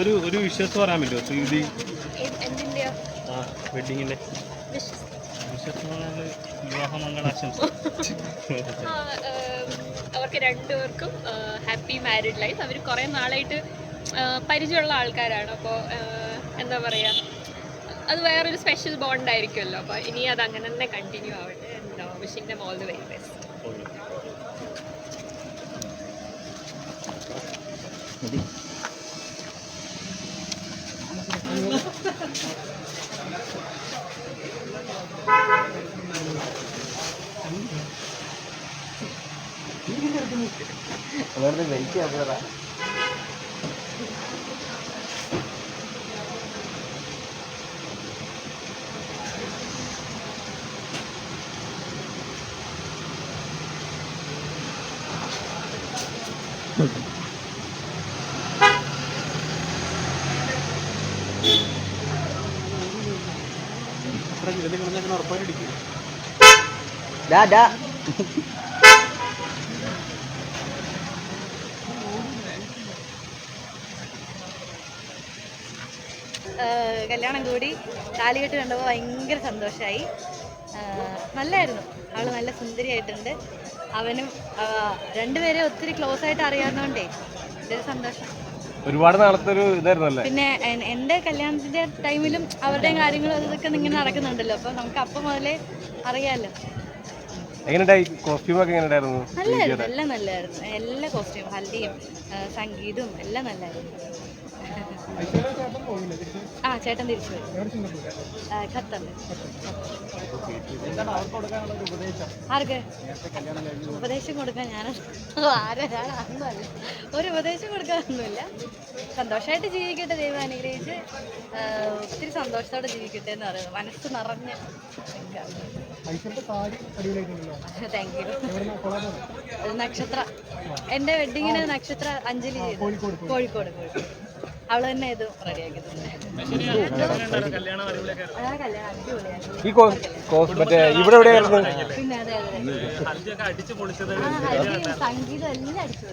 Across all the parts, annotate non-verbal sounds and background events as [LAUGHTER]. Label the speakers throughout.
Speaker 1: ഒരു ഒരു വിശ്വസ് പറയാൻ പറ്റുമോ? ശ്രീവിധി ആ വെഡിങ്ങിന്റെ
Speaker 2: വിശ്വസ് ആശംസ അവർക്ക് രണ്ടുപേർക്കും ഹാപ്പി മാരിഡ് ലൈഫ് അവർ കുറേ നാളായിട്ട് പരിചയമുള്ള ആൾക്കാരാണ്. അപ്പോൾ എന്താ പറയാ അത് വേറൊരു സ്പെഷ്യൽ ബോണ്ട് ആയിരിക്കുമല്ലോ. അപ്പോൾ ഇനി അത് അങ്ങനെ തന്നെ കണ്ടിന്യൂ ആവട്ടെ. എന്താ wishing them all the very best
Speaker 3: വെറുതെ വെയിറ്റ് ചെയ്യാ ഡാ ഡാ
Speaker 4: കല്യാണം കൂടി. താലികെട്ട് കണ്ടപ്പോൾ ഭയങ്കര സന്തോഷമായി നല്ലായിരുന്നു. അവൾ നല്ല സുന്ദരിയായിട്ടുണ്ട്. അവനും രണ്ടുപേരെ ഒത്തിരി ക്ലോസ് ആയിട്ട് അറിയാവുന്നതുകൊണ്ടേ ഇതൊരു സന്തോഷം.
Speaker 5: ഒരുപാട് നാളത്തെ ഒരു ഇതായിരുന്നു അല്ലേ
Speaker 4: പിന്നെ എൻ- എന്റെ കല്യാണത്തിന്റെ ടൈമിലും അവരുടെയും കാര്യങ്ങളും അതൊക്കെ ഇങ്ങനെ നടക്കുന്നുണ്ടല്ലോ. അപ്പൊ നമുക്ക് അപ്പം മുതലേ അറിയാലോ.
Speaker 5: എങ്ങനെയുണ്ടായി? കോസ്റ്റ്യൂം ഒക്കെ എങ്ങനെയുണ്ടായിരുന്നു
Speaker 4: നല്ലായിരുന്നു എല്ലാം നല്ലായിരുന്നു എല്ലാ കോസ്റ്റ്യൂം ഹൽദിയും സംഗീതവും എല്ലാം നല്ലായിരുന്നു ആ ചേട്ടൻ തിരിച്ചു വരും. ആ, ഖത്തറിൽ ആർക്ക്? ഉപദേശം കൊടുക്കാൻ ഞാൻ ആരൊരാളാണെന്നല്ല ഒരു ഉപദേശം കൊടുക്കാനൊന്നുമില്ല. സന്തോഷമായിട്ട് ജീവിക്കട്ടെ ദൈവം അനുഗ്രഹിച്ച്. ഒത്തിരി സന്തോഷത്തോടെ ജീവിക്കട്ടെ എന്ന് പറയുന്നത് മനസ്സ് നിറഞ്ഞ് താങ്ക് യു നക്ഷത്ര. എന്റെ വെഡിങ്ങിന് നക്ഷത്ര അഞ്ജലി ചെയ്തു. കോഴിക്കോട് കോഴിക്കോട്. അവൾ തന്നെ ഇത് റെഡിയാക്കി
Speaker 5: ഈ കോസ് മറ്റേ ഇവിടെ എവിടെയായിരുന്നു?
Speaker 4: പിന്നെ അതെ അതെ. സംഗീതം എല്ലാം അടിച്ചു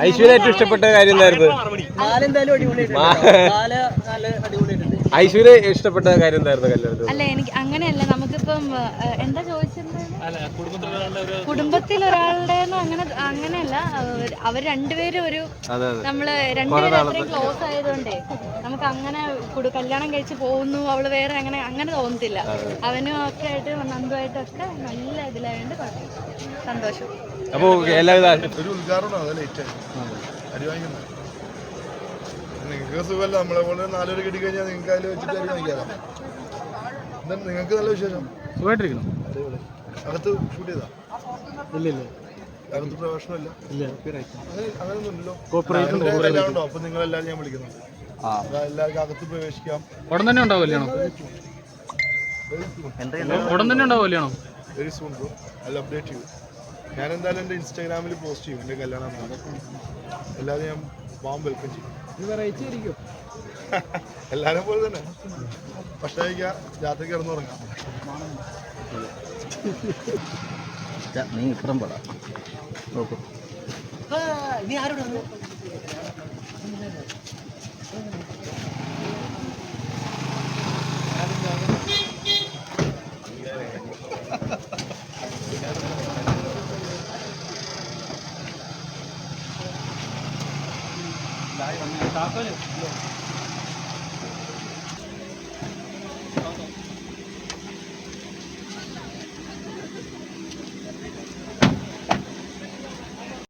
Speaker 5: ഐശ്വര്യ ഏറ്റവും ഇഷ്ടപ്പെട്ട കാര്യം എന്തായിരുന്നു
Speaker 1: മറുപടി
Speaker 3: നാലെന്തായാലും അടിപൊളിയായിട്ടുണ്ട് നാല് നാല് അടിപൊളിയായിട്ടുണ്ട്.
Speaker 5: ഐശ്വര്യ ഇഷ്ടപ്പെട്ട കാര്യം എന്തായിരുന്നു കല്യാണത്തിൽ
Speaker 4: അല്ല എനിക്ക് അങ്ങനെയല്ല. നമുക്കിപ്പം എന്താ
Speaker 1: ഒരു
Speaker 4: കുടുംബത്തിൽ ഒരാളുടെ അങ്ങനെ അങ്ങനെയല്ല. അവർ- അവർ രണ്ടുപേരും ഒരു നമ്മൾ രണ്ടുപേരും അത്രയും ക്ലോസ് ആയതുകൊണ്ടേ നമുക്ക് അങ്ങനെ കല്യാണം കഴിച്ച് പോകുന്നു അവൾ വേറെ അങ്ങനെ അങ്ങനെ തോന്നത്തില്ല. അവനും ഒക്കെ ആയിട്ട് നന്ദുമായിട്ടൊക്കെ നല്ല ഇതിലായോണ്ട് സന്തോഷം.
Speaker 5: അപ്പോൾ എല്ലാവിധ
Speaker 6: ഒരു ഉദ്ഘാടനം നിങ്ങൾക്ക് സുഖമല്ല നമ്മളെ പോലെ കിട്ടി കഴിഞ്ഞാൽ നിങ്ങൾക്ക് അതിൽ വെച്ചിട്ട് എന്താ എന്താണ് നിങ്ങൾക്ക് നല്ല വിശേഷം.
Speaker 5: സുഖമായിട്ടിരിക്കണം
Speaker 6: അകത്ത് ഷൂട്ട് ചെയ്താ?
Speaker 5: ഇല്ല ഇല്ല
Speaker 6: അകത്ത് പ്രവേശനമില്ല?
Speaker 5: ഇല്ല.
Speaker 6: അങ്ങനെയൊന്നുമില്ലല്ലോ ഉണ്ടോ അപ്പൊ നിങ്ങളെല്ലാവരും ഞാൻ വിളിക്കുന്നുണ്ട്. എല്ലാവർക്കും അകത്ത് പ്രവേശിക്കാം.
Speaker 7: ഉടൻ തന്നെ ഉണ്ടാവും കല്യാണം? ഉടൻ തന്നെ ഉണ്ടാവും കല്യാണം?
Speaker 6: വെരി സൂൺ ബ്രോ അല്ല അപ്ഡേറ്റ് ചെയ്യും ഞാൻ എന്തായാലും എന്റെ ഇൻസ്റ്റാഗ്രാമിൽ പോസ്റ്റ് ചെയ്യും എന്റെ കല്യാണം എല്ലാവരും ഞാൻ വാം വെൽക്കം ചെയ്യും. [LAUGHS] എല്ലാവരും പോലെ തന്നെ. ഭക്ഷണം കഴിക്കാം രാത്രി കിടന്നുറങ്ങാം
Speaker 3: നീ ഇപ്പുറം പട നോക്കൂ. നീ ആരോട് Mình.